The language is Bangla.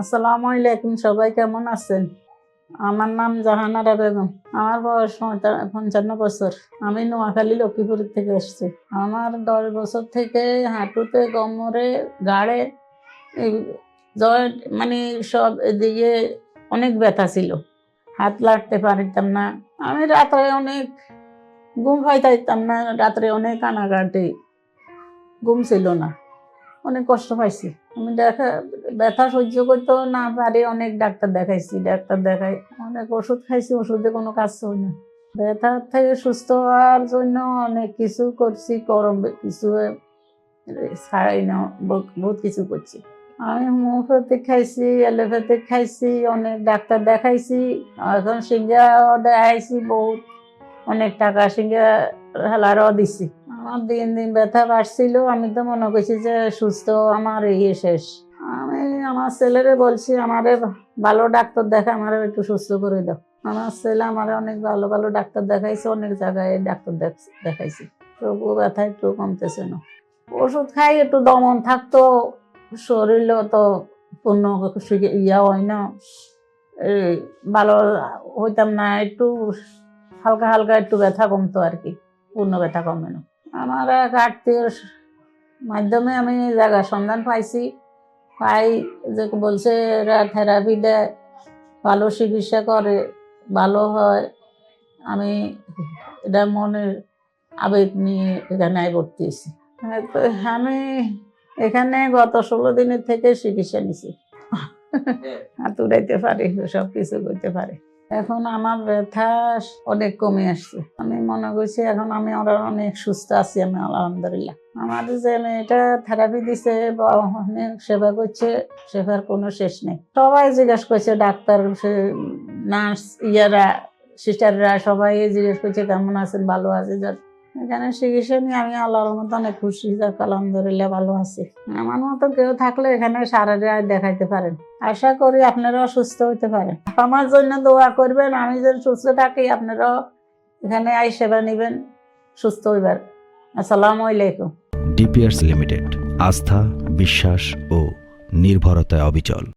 আসসালামু আলাইকুম, সবাই কেমন আছেন? আমার নাম জাহানারা বেগম। আমার বয়স পঞ্চান্ন বছর। আমি নোয়াখালী লক্ষ্মীপুর থেকে এসেছি। আমার দশ বছর থেকে হাঁটুতে, কোমরে গাড়ে জয়েন্ট মানে সব এদিকে অনেক ব্যথা ছিল। হাত লাড়তে পারতাম না। আমি রাত্রে অনেক ঘুম পাইতাম না। রাত্রে অনেক কানাকাটি ঘুম ছিল না। অনেক কষ্ট পাইছি। আমি দেখা ব্যথা সহ্য করতেও না পারে অনেক ডাক্তার দেখাইছি, ডাক্তার দেখাই, অনেক ওষুধ খাইছি, ওষুধে কোনো কাজ হয় না। ব্যথা থেকে সুস্থ হওয়ার জন্য অনেক কিছু করছি, গরম কিছু ছাড়াই না, বহুত কিছু করছি। আমি হোমিওপ্যাথিক খাইছি, অ্যালোপ্যাথিক খাইছি, অনেক ডাক্তার দেখাইছি, এখন সিঙ্গা দেখাইছি, বহুত অনেক টাকা সিঙ্গা হেলারও দিছি। আমার দিন দিন ব্যথা বাড়ছিল, আমি তো মনে করছি যে সুস্থ, আমার ইয়ে শেষ। আমার ছেলেরে বলছি, আমারে ভালো ডাক্তার দেখা আমারে একটু সুস্থ করে দাও। আমার ছেলে আমার অনেক ভালো ভালো ডাক্তার দেখাইছে, অনেক জায়গায় ডাক্তার দেখ- দেখাইছি। তবুও ব্যথা একটু কমতেছে না। ওষুধ খাই, একটু দমন থাকতো, শরীরও তো পূর্ণ ইয়া হয় না। এই ভালো হইতাম না, একটু হালকা হালকা একটু ব্যথা কমতো আর কি, পূর্ণ ব্যথা কমে না। আমার এক আত্মীয়র মাধ্যমে আমি জায়গা সন্ধান পাইছি। পাই যে বলছে এরা থেরাপি দেয় ভালো চিকিৎসা করে ভালো হয়। আমি এটা মনের আবেগ নিয়ে এখানে ভর্তি হয়েছি হ্যাঁ, তো আমি এখানে গত ষোলো দিনের থেকে চিকিৎসা নিছি। হাত উড়াইতে পারি সব কিছু করতে পারি। এখন আমার ব্যথা অনেক কমে আসছে। আমি মনে করছি এখন আমি ওরা অনেক সুস্থ আছি আমি, আলহামদুলিল্লাহ। আমার যে মেয়েটা থেরাপি দিছে বা অনেক সেবা করছে, সেবার কোনো শেষ নেই। সবাই জিজ্ঞেস করছে, ডাক্তার নার্স, ইয়ারা, সিস্টাররা সবাই জিজ্ঞেস করছে, কেমন আছেন, ভালো আছে এখানে চিকিৎসা নিয়ে আমি আল্লাহর মতো অনেক খুশি, যাক, আলহামদুলিল্লাহ ভালো আছি। আমার মতো কেউ থাকলে এখানে সারা রাত দেখাইতে পারেন। আশা করি আপনারাও সুস্থ হইতে পারেন। আমার জন্য দোয়া করবেন, আমি যেন সুস্থ থাকি, আপনারাও এখানে আই সেবা নেবেন, সুস্থ হইবার। আসসালামু আলাইকুম। ডিপিয়ার্স লিমিটেড, আস্থা, বিশ্বাস ও নির্ভরতায় অবিচল।